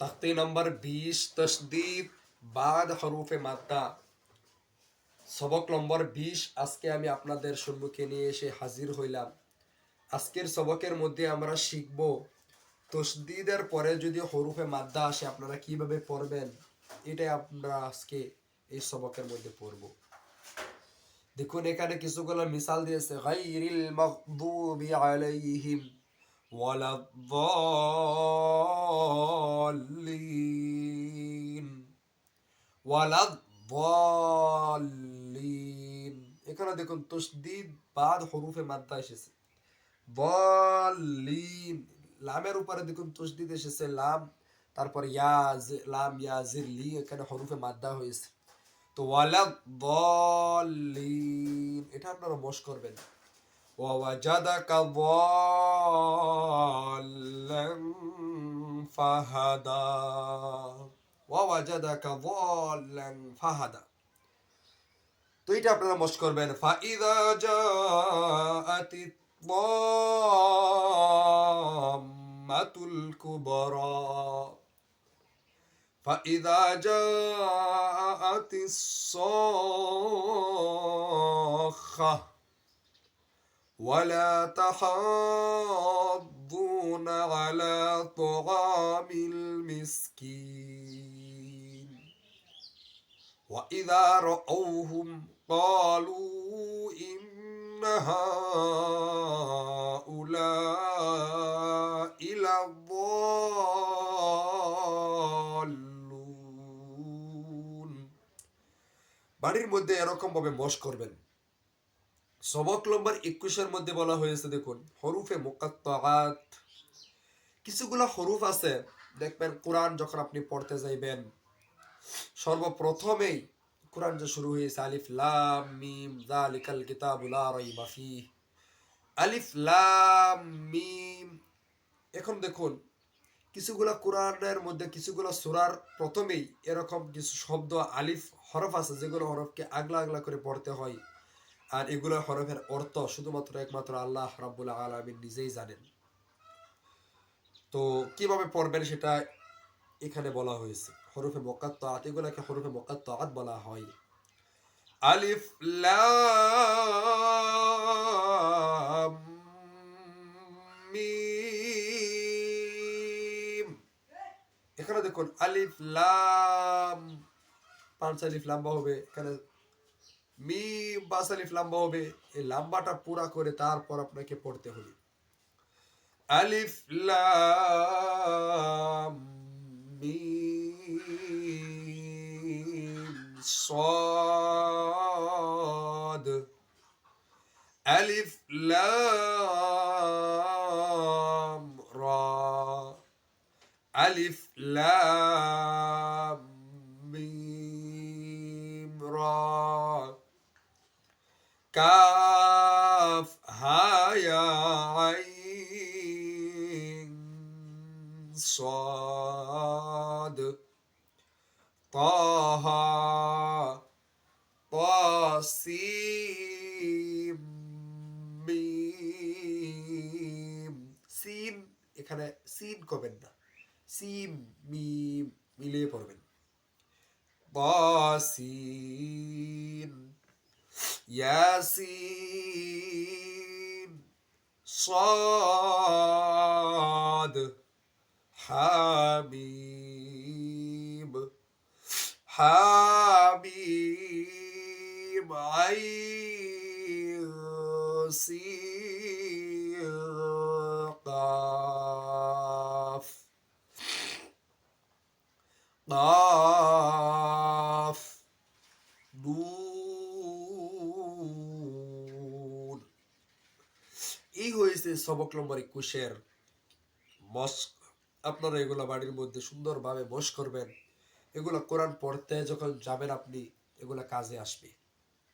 تختی نمبر بیس তসদিদ বাদ হরুফে মাদ্দা সবক নম্বর বিশ আজকে আমি আপনাদের সম্মুখে নিয়ে এসে হাজির হইলাম। আজকের সবকের মধ্যে আমরা শিখব, তসদিদের পরে যদি হরুফে মাদ্দা আসে, আপনারা কীভাবে পড়বেন? এটাই আমরা আজকে এই সবকের মধ্যে পড়ব। দেখুন, এখানে কিছুগুলো মিসাল দিয়েছে। গাইরিল মাগদুবি আলাইহিম। ওয়ালাদ্দাল্লিন ওয়ালাদ্দাল্লিন এখানে দেখুন, তসদিদ বাদ হরুফে মাদ্দা এসেছে। দলিন লামের উপরে দেখুন, তসদিদ এসেছে, লাম, তারপর ইয়া জি- লাম ইয়া জির লি, এখানে হরুফে মাদ্দা হয়েছে। তো ওয়ালাদ্দাল্লিন, এটা আপনারা মশ করবেন। ووجدك ضالا فهدى ووجدك ضالا فهدى তো এটা আপনারা মশ করবেন ফাইদা জাআত الطامة الكبرى فإذا جاءت الصاخة ولا تحاضون على طعام المسكين وإذا رأوهم قالوا إن هؤلاء لضالون বাড়ির মধ্যে এরকম ভাবে মশ করবেন সবক নম্বর একুশের মধ্যে বলা হয়েছে, দেখুন, হরুফে মোকাত্তাত কিছুগুলো হরুফ আছে, দেখবেন কোরআন যখন আপনি পড়তে যাইবেন, সর্বপ্রথমেই কোরআন যে শুরু হয়েছে, আলিফ, লাম, মিম, যালিকাল কিতাবু লা রাইবা আলিফ, লাম, মিম। এখন দেখুন, কিছুগুলা কোরআনের মধ্যে কিছুগুলা সুরার প্রথমেই এরকম কিছু শব্দ, আলিফ হরফ আছে, যেগুলো হরফকে আগলা আগলা করে পড়তে হয়। আর এগুলো হরফের অর্থ শুধুমাত্র একমাত্র আল্লাহ রাব্বুল আলামিন নিজেই জানেন। তো কীভাবে পড়বেন সেটা এখানে বলা হয়েছে। হরফে মোকাত্তাত এগুলোকে হরফে মোকাত্তাত বলা হয়। আলিফ এখানে দেখুন আলিফ, লাম, পাঁচ আলিফ, লাম্বা হবে। এখানে মিম পাঁচ আলিফ লম্বা হবে এই লম্বাটা পুরা করে তারপর আপনাকে পড়তে হবে আলিফ লাম মিম صاد ألف لام را ألف لام ميم را কাফ হায়া আইন সাদ তাহা তাসিম মিম এখানে সিন করবেন না। সিম, মিম মিলিয়ে পড়বেন। তাসিম ياسين صاد حبيب حبيب عين قاف. قاف. نور এই হয়েছে সবক নম্বর একুশের মস আপনারা এগুলো বাড়ির মধ্যে সুন্দরভাবে মস করবেন। এগুলো কোরআন পড়তে যখন যাবেন আপনি, এগুলো কাজে আসবে।